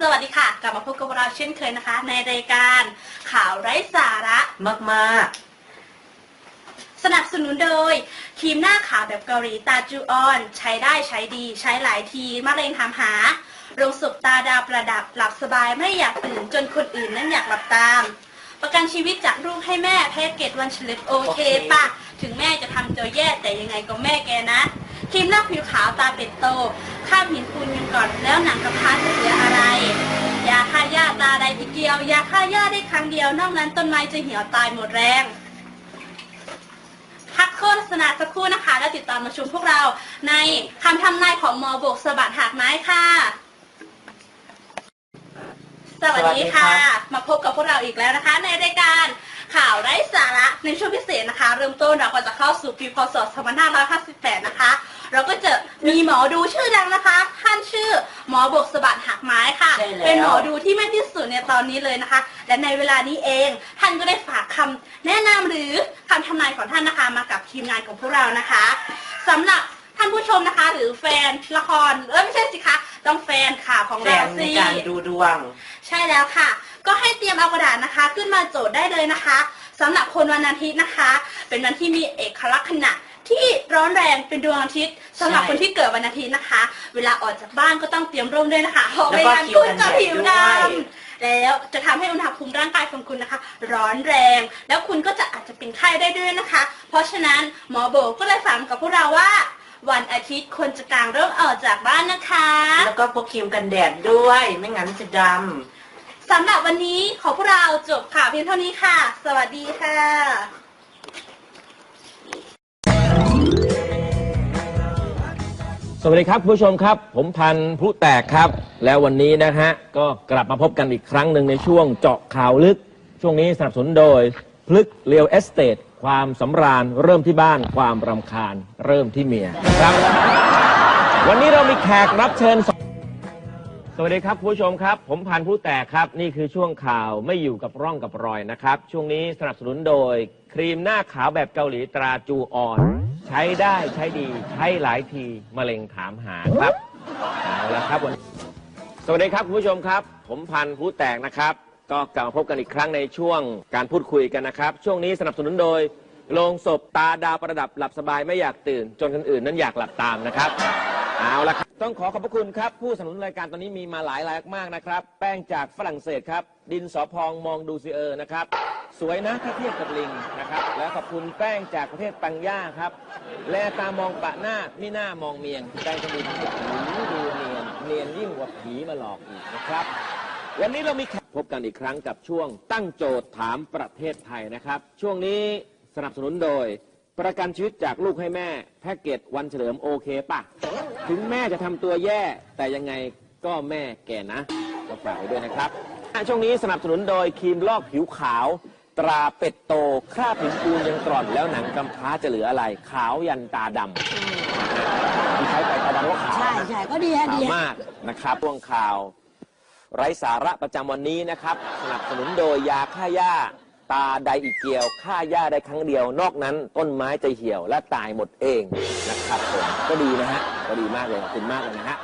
สวัสดีค่ะ กลับมาพบกับเราเช่นเคยนะคะ ในรายการข่าวไร้สาระมากสนับสนุนโดยครีมหน้าขาวแบบเกาหลีตาจูออน ใช้ได้ใช้ดีใช้หลายทีมะเร็งถามหาโรงสุบตาดาวประดับหลับสบายไม่อยากตื่นจนคนอื่นนั้นอยากหลับตาม ประกันชีวิตจากลูกให้แม่แพ็กเกจวันเฉลิมโอเคป่ะถึงแม่จะทำตัวแย่แต่ยังไงก็แม่แกนะครีมหน้าผิวขาวตาเป็ดโตข้ามหินปูนกันก่อนแล้วหนังกร ยวยาฆ่าหญ้าได้ครั้งเดียวนอกนั้นต้นไม้จะเหี่ยวตายหมดแรง พักโฆษณาสักครู่นะคะ แล้วติดตามมาชมพวกเราในคำทำนายของหมอบกสะบัดหักไม้ค่ะ สวัสดีค่ะ มาพบกับพวกเราอีกแล้วนะคะ ในรายการข่าวไร้สาระในช่วงพิเศษนะคะ เริ่มต้นเราก็จะเข้าสู่ปีพศ 2558 นะคะ เราก็จะมีหมอดูชื่อดังนะคะ ท่านชื่อหมอบกสะบัดหักไม้ค่ะ ใช่แล้ว เป็นหมอดูที่แม่นที่สุดในตอนนี้เลยนะคะ และในเวลานี้เอง ท่านก็ได้ฝากคำแนะนำหรือคำทำนายของท่านนะคะ มากับทีมงานของพวกเรานะคะสำหรับท่านผู้ชมนะคะ หรือแฟนละครเออไม่ใช่สิคะต้องแฟนข่าวของๆแฟเรานในสิการดูดวง ใช่แล้วค่ะ ก็ให้เตรียมเอากระดาษนะคะ ขึ้นมาโจทย์ได้เลยนะคะสำหรับคนวันอาทิตย์นะคะ เป็นวันที่มีเอกลักษณ์ขณะที่ร้อนแรงเป็นดวงอาทิตย์ สำหรับใช่คนที่เกิดวันอาทิตย์นะคะ เวลาออกจากบ้านก็ต้องเตรียมร่มด้วยนะคะเพราะแล้วไม่ก็งั้นคิ้วคุณกันจะแดดผิวด้ดวยำแล้วจะทำให้อุณหภูมิร่างกายของคุณนะคะ ร้อนแรง แล้วคุณก็จะอาจจะเป็นไข้ได้ด้วยนะคะ เพราะฉะนั้นหมอโบก็เลยฝากกับพวกเราว่า วันอาทิตย์ควรจะกางร่มออกจากบ้านนะคะ แล้วก็พกครีมกันแดดด้วย ไม่งั้นจะดสำหรับวันนี้ขอพวกเราจบข่าวเพียงเท่านี้ค่ะ สวัสดีค่ะ สวัสดีครับคุณผู้ชมครับ ผมพันธุ์ผู้แตกครับ แล้ววันนี้นะฮะ ก็กลับมาพบกันอีกครั้งหนึ่งในช่วงเจาะข่าวลึก ช่วงนี้สนับสนุนโดยพลึกเรียวเอสเตทความสำราญเริ่มที่บ้านความรำคาญเริ่มที่เมียครับ วันนี้เรามีแขกรับเชิญสองสวัสดีครับคุณผู้ชมครับ ผมพันธุ์ผู้แตกครับ นี่คือช่วงข่าวไม่อยู่กับร่องกับรอยนะครับ ช่วงนี้สนับสนุนโดยครีมหน้าขาวแบบเกาหลีตราจูออน ช้ได้ใช้ดีใช้หลายทีมะเร็งถามหาครับเอาละครับวันสวัสดีครับคุณผู้ชมครับ ผมพันธุ์ผู้แตกนะครับ ก็กลับมาพบกันอีกครั้งในช่วงการพูดคุยกันนะครับ ช่วงนี้สนับสนุนโดยโรงศพตาดาวประดับหลับสบายไม่อยากตื่น จนคนอื่นนั้นอยากหลับตามนะครับ เอาละครับ ต้องขอขอบพระคุณครับ ผู้สนับสนุนรายการตอนนี้มีมาหลายรายมากนะครับ แป้งจากฝรั่งเศสครับ ดินสอพองมองดูซีเออนะครับ สวยนะถ้าเทียบกับลิงนะครับ และขอบคุณแป้งจากประเทศปังย่าครับ แลตามองปะหน้าไม่หน้ามองเมียงแป้งจะดูผิวดูเนียนเนียนยิ่งกว่าผีมาหลอกอีกนะครับ วันนี้เรามีแขกพบกันอีกครั้งกับช่วง ตั้งโจทย์ถามประเทศไทยนะครับ ช่วงนี้สนับสนุนโดย ประกันชีวิตจากลูกให้แม่ แพ็กเกจวันเฉลิมโอเคป่ะ ถึงแม่จะทำตัวแย่ แต่ยังไงก็แม่แก่นะก็ฝากไว้ด้วยนะครับอะช่วงนี้สนับสนุนโดยครีมลอกผิวขาว ตราเป็ดโต คราบผิวปูนยังกร่อนแล้วหนังกำพร้าจะเหลืออะไร ขาวยันตาดำที่ใช้ไปตาดำก็ขาวใช่ใช่ก็ดีฮะขาดีวฮะ มากนะครับพ่วงข่าว ไร้สาระประจำวันนี้นะครับ สนับสนุนโดยยาฆ่าหญ้า ตาไดอีกเกียวฆ่าหญ้าได้ครั้งเดียว นอกนั้นต้นไม้จะเหี่ยวและตายหมดเองนะครับผมก็ดีนะฮะก็ดีมากเลยขอบคุณมากเลยนะฮะ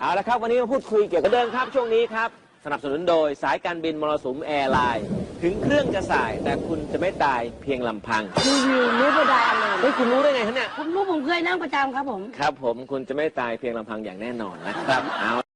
เอาละครับวันนี้มาพูดคุยเกี่ยวกับเดิมครับช่วงนี้ครับสนับสนุนโดยสายการบินมรสุมแอร์ไลน์ถึงเครื่องจะสายแต่คุณจะไม่ตายเพียงลำพังรีวิวรู้ประดาอะไรเฮ้ยคุณรู้ได้ไงฮะเนี่ย ผมรู้ผมเคยนั่งประจำครับผม ครับผมคุณจะไม่ตายเพียงลำพังอย่างแน่นอนนะครับเอา